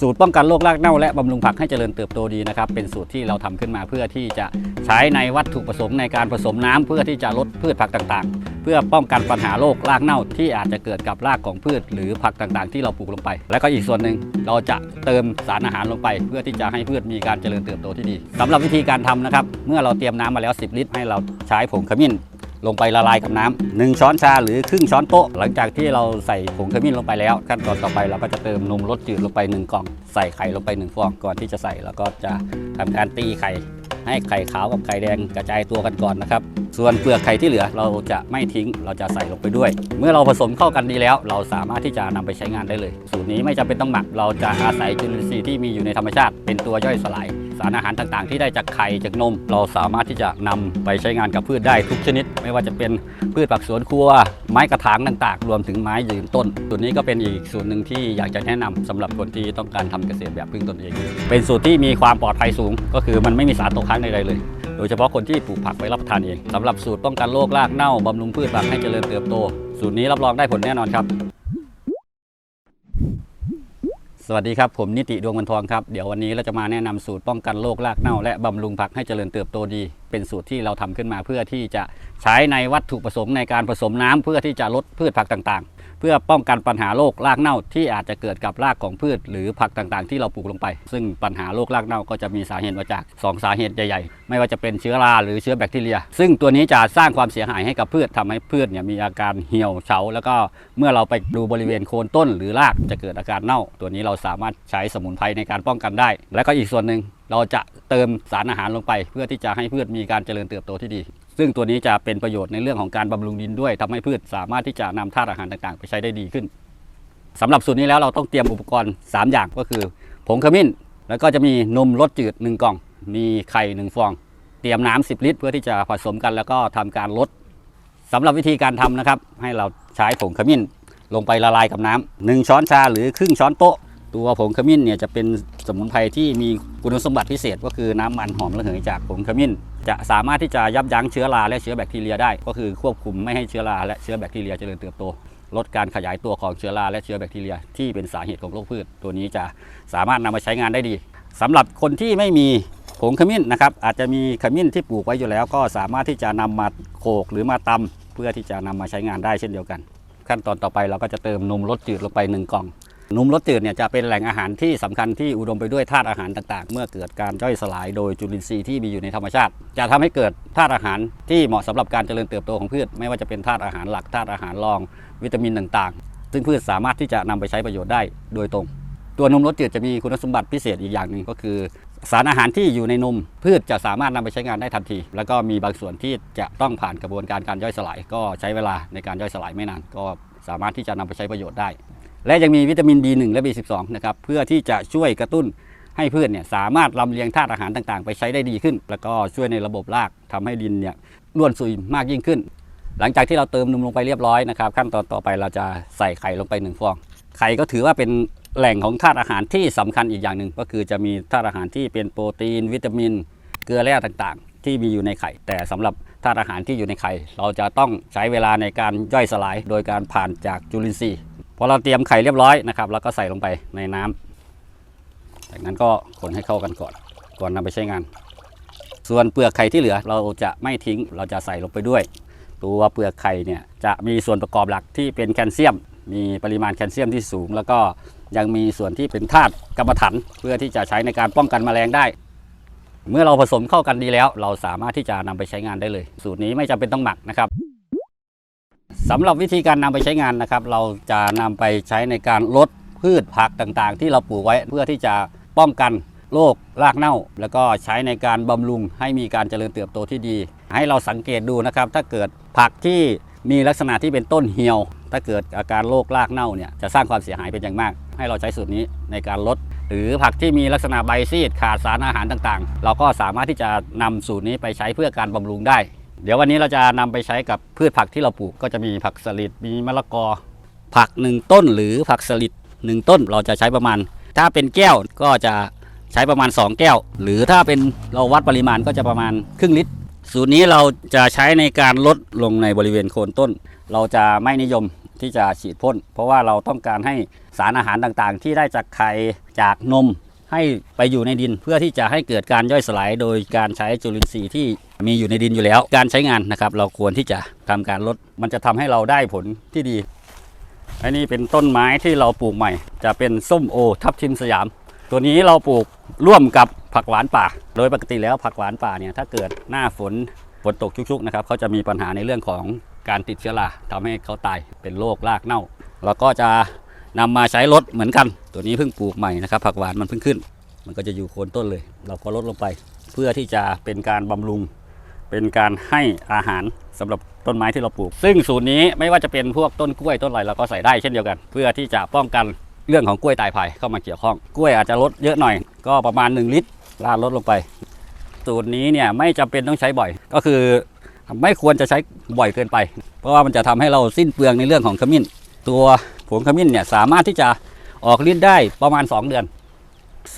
สูตรป้องกันโรครากเน่าและบำรุงผักให้เจริญเติบโตดีนะครับ เป็นสูตรที่เราทำขึ้นมาเพื่อที่จะใช้ในวัตถุประสงค์ในการผสมน้ำเพื่อที่จะลดพืชผักต่างๆ เพื่อป้องกันปัญหาโรครากเน่าที่อาจจะเกิดกับรากของพืช หรือผักต่างๆ ที่เราปลูกลงไป และก็อีกส่วนหนึ่งเราจะเติมสารอาหารลงไป เพื่อที่จะให้พืชมีการเจริญเติบโตที่ดีสำหรับวิธีการทำนะครับ เมื่อเราเตรียมน้ำมาแล้ว 10 ลิตร ให้เราใช้ผงขมิ้น ลงไปละลายกับน้ำหนึ่งช้อนชาหรือครึ่งช้อนโต๊ะ หลังจากที่เราใส่ผงขมิ้นลงไปแล้ว ขั้นตอนต่อไปเราก็จะเติมนมรสจืดลงไปหนึ่งกล่อง ใส่ไข่ลงไปหนึ่งฟองก่อนที่จะใส่แล้วก็จะทำการตีไข่ให้ไข่ขาวกับไข่แดงกระจายตัวกันก่อนนะครับ ส่วนเปลือกไข่ที่เหลือเราจะไม่ทิ้ง เราจะใส่ลงไปด้วย เมื่อเราผสมเข้ากันดีแล้ว เราสามารถที่จะนำไปใช้งานได้เลย สูตรนี้ไม่จำเป็นต้องหมัก เราจะอาศัยจุลินทรีย์ที่มีอยู่ในธรรมชาติ เป็นตัวย่อยสลาย สารอาหารต่างๆ ที่ได้จากไข่จากนม เราสามารถที่จะนำไปใช้งานกับพืชได้ทุกชนิด ไม่ว่าจะเป็นพืชผักสวนครัว ไม้กระถางต่างๆ รวมถึงไม้ยืนต้นสูตรนี้ก็เป็นอีกสูตรหนึ่งที่อยากจะแนะนำสำหรับคนที่ต้องการทำเกษตรแบบพึ่งตนเอง เป็นสูตรที่มีความปลอดภัยสูง ก็คือมันไม่มีสารตกค้างใดๆเลยโดยเฉพาะคนที่ปลูกผักไว้รับประทานเองสำหรับสูตรป้องกันโรครากเน่าบำรุงพืชผักให้เจริญเติบโต สูตรนี้รับรองได้ผลแน่นอนครับ สวัสดีครับ ผมนิติดวงวันทองครับ เดี๋ยววันนี้เราจะมาแนะนำสูตรป้องกันโรครากเน่าและบำรุงผักให้เจริญเติบโตดี เป็นสูตรที่เราทำขึ้นมาเพื่อที่จะใช้ในวัตถุประสงค์ในการผสมน้ำเพื่อที่จะลดพืชผักต่างๆ เพื่อป้องกันปัญหาโรครากเน่าที่อาจจะเกิดกับรากของพืช หรือผักต่างๆ ที่เราปลูกลงไป ซึ่งปัญหาโรครากเน่าก็จะมีสาเหตุมาจาก 2 สาเหตุใหญ่ๆ ไม่ว่าจะเป็นเชื้อราหรือเชื้อแบคทีเรีย ซึ่งตัวนี้จะสร้างความเสียหายให้กับพืชทำให้พืชเนี่ยมีอาการเหี่ยวเฉาแล้วก็เมื่อเราไปดูบริเวณโคนต้น หรือรากจะเกิดอาการเน่า ตัวนี้เราสามารถใช้สมุนไพรในการป้องกันได้ และก็อีกส่วนหนึ่ง เราจะเติมสารอาหารลงไป เพื่อที่จะให้พืชมีการเจริญเติบโตที่ดี ซึ่งตัวนี้จะเป็นประโยชน์ในเรื่องของการบำรุงดินด้วยทำให้พืชสามารถที่จะนำธาตุอาหารต่างๆ ไปใช้ได้ดีขึ้นสำหรับสูตรนี้แล้วเราต้องเตรียมอุปกรณ์ 3 อย่างก็คือผงขมิ้น แล้วก็จะมีนมรสจืด 1 กล่อง มีไข่1ฟอง เตรียมน้ำ10 ลิตร เพื่อที่จะผสมกันแล้วก็ทำการลดสำหรับวิธีการทำนะครับ ให้เราใช้ผงขมิ้นลงไปละลายกับน้ำหนึ่งช้อนชาหรือครึ่งช้อนโต๊ะ ตัวผงขมิ้นเนี่ยจะเป็นสมุนไพรที่มีคุณสมบัติพิเศษ ก็คือน้ำมันหอมระเหยจากผงขมิ้น จะสามารถที่จะยับยั้งเชื้อราและเชื้อแบคทีเรียได้ ก็คือควบคุมไม่ให้เชื้อราและเชื้อแบคทีเรียเจริญเติบโต ลดการขยายตัวของเชื้อราและเชื้อแบคทีเรีย ที่เป็นสาเหตุของโรคพืช ตัวนี้จะสามารถนำมาใช้งานได้ดีสำหรับคนที่ไม่มีผงขมิ้นนะครับอาจจะมีขมิ้นที่ปลูกไว้อยู่แล้ว ก็สามารถที่จะนำมาโขกหรือมาตำเพื่อที่จะนำมาใช้งานได้เช่นเดียวกัน ขั้นตอนต่อไปเราก็จะเติมนมรสจืดลงไปหนึ่งกล่อง นมรสจืดเนี่ยจะเป็นแหล่งอาหารที่สำคัญที่อุดมไปด้วยธาตุอาหารต่างๆ เมื่อเกิดการย่อยสลายโดยจุลินทรีย์ที่มีอยู่ในธรรมชาติ จะทำให้เกิดธาตุอาหารที่เหมาะสำหรับการเจริญเติบโตของพืช ไม่ว่าจะเป็นธาตุอาหารหลักธาตุอาหารรอง วิตามินต่างๆ ซึ่งพืชสามารถที่จะนำไปใช้ประโยชน์ได้โดยตรง ตัวนมรสจืดจะมีคุณสมบัติพิเศษอีกอย่างหนึ่งก็คือ สารอาหารที่อยู่ในนม พืชจะสามารถนำไปใช้งานได้ทันที แล้วก็มีบางส่วนที่จะต้องผ่านกระบวนการการย่อยสลาย ก็ใช้เวลาในการย่อยสลายไม่นาน ก็สามารถที่จะนำไปใช้ประโยชน์ได้ และยังมีวิตามิน B1 และ B12 นะครับเพื่อที่จะช่วยกระตุ้นให้พืชเนี่ยสามารถลำเลียงธาตุอาหารต่างๆ ไปใช้ได้ดีขึ้น แล้วก็ช่วยในระบบรากทำให้ดินเนี่ยร่วนซุยมากยิ่งขึ้น หลังจากที่เราเติมนมลงไปเรียบร้อยนะครับขั้นตอนต่อไปเราจะใส่ไข่ลงไปหนึ่งฟอง ไข่ก็ถือว่าเป็นแหล่งของธาตุอาหารที่สำคัญอีกอย่างหนึ่งก็คือจะมีธาตุอาหารที่เป็นโปรตีน วิตามิน เกลือแร่ต่างๆ ที่มีอยู่ในไข่ แต่สำหรับธาตุอาหารที่อยู่ในไข่ เราจะต้องใช้เวลาในการย่อยสลาย โดยการผ่านจากจุลินทรีย์ พอเราเตรียมไข่เรียบร้อยนะครับแล้วก็ใส่ลงไปในน้ำจากนั้นก็คนให้เข้ากันก่อน ก่อนนำไปใช้งาน ส่วนเปลือกไข่ที่เหลือเราจะไม่ทิ้งเราจะใส่ลงไปด้วย ตัวเปลือกไข่เนี่ยจะมีส่วนประกอบหลักที่เป็นแคลเซียม มีปริมาณแคลเซียมที่สูง แล้วก็ยังมีส่วนที่เป็นธาตุกรรมฐานเพื่อที่จะใช้ในการป้องกันแมลงได้ เมื่อเราผสมเข้ากันดีแล้ว เราสามารถที่จะนำไปใช้งานได้เลย สูตรนี้ไม่จำเป็นต้องหมักนะครับ สำหรับวิธีการนำไปใช้งานนะครับ เราจะนำไปใช้ในการลดพืชผักต่างๆ ที่เราปลูกไว้เพื่อที่จะป้องกันโรครากเน่า แล้วก็ใช้ในการบำรุงให้มีการเจริญเติบโตที่ดี ให้เราสังเกตดูนะครับ ถ้าเกิดผักที่มีลักษณะที่เป็นต้นเหี่ยว ถ้าเกิดอาการโรครากเน่าเนี่ยจะสร้างความเสียหายเป็นอย่างมาก ให้เราใช้สูตรนี้ในการลด หรือผักที่มีลักษณะใบซีดขาดสารอาหารต่างๆ เราก็สามารถที่จะนำสูตรนี้ไปใช้เพื่อการบำรุงได้ เดี๋ยววันนี้เราจะนำไปใช้กับพืชผักที่เราปลูกก็จะมีผักสลิดมีมะละกอ ผักหนึ่งต้นหรือผักสลิดหนึ่งต้นเราจะใช้ประมาณ ถ้าเป็นแก้วก็จะใช้ประมาณ 2 แก้ว หรือถ้าเป็นเราวัดปริมาณก็จะประมาณครึ่งลิตร สูตรนี้เราจะใช้ในการลดลงในบริเวณโคนต้น เราจะไม่นิยมที่จะฉีดพ่น เพราะว่าเราต้องการให้สารอาหารต่างๆ ที่ได้จากไข่จากนม ให้ไปอยู่ในดินเพื่อที่จะให้เกิดการย่อยสลายโดยการใช้จุลินทรีย์ที่มีอยู่ในดินอยู่แล้ว การใช้งานนะครับ เราควรที่จะทำการลด มันจะทำให้เราได้ผลที่ดีอันนี้เป็นต้นไม้ที่เราปลูกใหม่ จะเป็นส้มโอทับทิมสยาม ตัวนี้เราปลูกร่วมกับผักหวานป่า โดยปกติแล้วผักหวานป่าเนี่ยถ้าเกิดหน้าฝนฝนตกชุกๆนะครับเขาจะมีปัญหาในเรื่องของการติดเชื้อราทำให้เขาตายเป็นโรครากเน่าเราก็จะ นำมาใช้ลดเหมือนกัน ตัวนี้เพิ่งปลูกใหม่นะครับ ผักหวานมันเพิ่งขึ้น มันก็จะอยู่โคนต้นเลย เราก็ลดลงไป เพื่อที่จะเป็นการบำรุง เป็นการให้อาหารสำหรับต้นไม้ที่เราปลูก ซึ่งสูตรนี้ไม่ว่าจะเป็นพวกต้นกล้วยต้นอะไรเราก็ใส่ได้เช่นเดียวกัน เพื่อที่จะป้องกันเรื่องของกล้วยตายภายเข้ามาเกี่ยวข้อง กล้วยอาจจะลดเยอะหน่อย ก็ประมาณ 1 ลิตรลาดลดลงไป สูตรนี้เนี่ยไม่จำเป็นต้องใช้บ่อย ก็คือไม่ควรจะใช้บ่อยเกินไป เพราะว่ามันจะทำให้เราสิ้นเปลืองในเรื่องของขมิ้น ตัว ผงขมิ้นเนี่ยสามารถที่จะออกฤทธิ์ได้ประมาณ 2 เดือน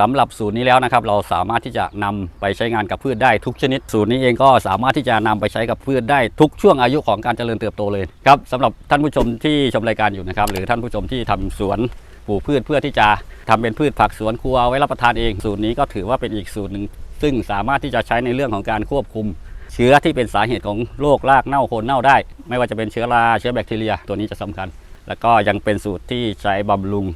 สำหรับสูตรนี้แล้วนะครับ เราสามารถที่จะนำไปใช้งานกับพืชได้ทุกชนิด สูตรนี้เองก็สามารถที่จะนำไปใช้กับพืชได้ทุกช่วงอายุของการเจริญเติบโตเลยครับสำหรับท่านผู้ชมที่ชมรายการอยู่นะครับ หรือท่านผู้ชมที่ทำสวนปลูกพืชเพื่อที่จะทำเป็นพืชผักสวนครัวไว้รับประทานเอง สูตรนี้ก็ถือว่าเป็นอีกสูตรหนึ่งซึ่งสามารถที่จะใช้ในเรื่องของการควบคุม เชื้อที่เป็นสาเหตุของโรครากเน่าโคนเน่าได้ ไม่ว่าจะเป็นเชื้อราเชื้อแบคทีเรีย ตัวนี้จะสำคัญ แล้วก็ยังเป็นสูตรที่ใช้บำรุง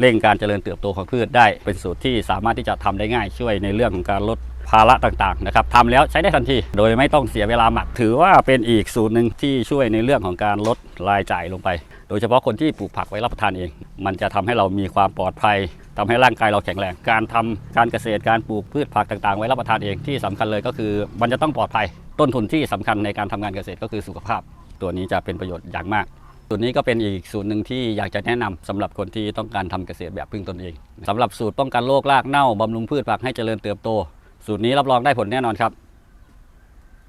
เร่งการเจริญเติบโตของพืชได้ เป็นสูตรที่สามารถที่จะทำได้ง่ายช่วยในเรื่องของการลดภาระต่างๆนะครับทำแล้วใช้ได้ทันที โดยไม่ต้องเสียเวลาหมัก ถือว่าเป็นอีกสูตรหนึ่งที่ช่วยในเรื่องของการลดรายจ่ายลงไป โดยเฉพาะคนที่ปลูกผักไว้รับประทานเอง มันจะทำให้เรามีความปลอดภัยทำให้ร่างกายเราแข็งแรง การทำการเกษตรการปลูกพืชผักต่างๆ ไว้รับประทานเองที่สำคัญเลยก็คือ มันจะต้องปลอดภัย ต้นทุนที่สำคัญในการทำงานเกษตรก็คือสุขภาพ ตัวนี้จะเป็นประโยชน์อย่างมาก สูตรนี้ก็เป็นอีกสูตรหนึ่งที่อยากจะแนะนำสำหรับคนที่ต้องการทำเกษตรแบบพึ่งตนเองสำหรับสูตรป้องกันโรครากเน่าบำรุงพืชผักให้เจริญเติบโต สูตรนี้รับรองได้ผลแน่นอนครับ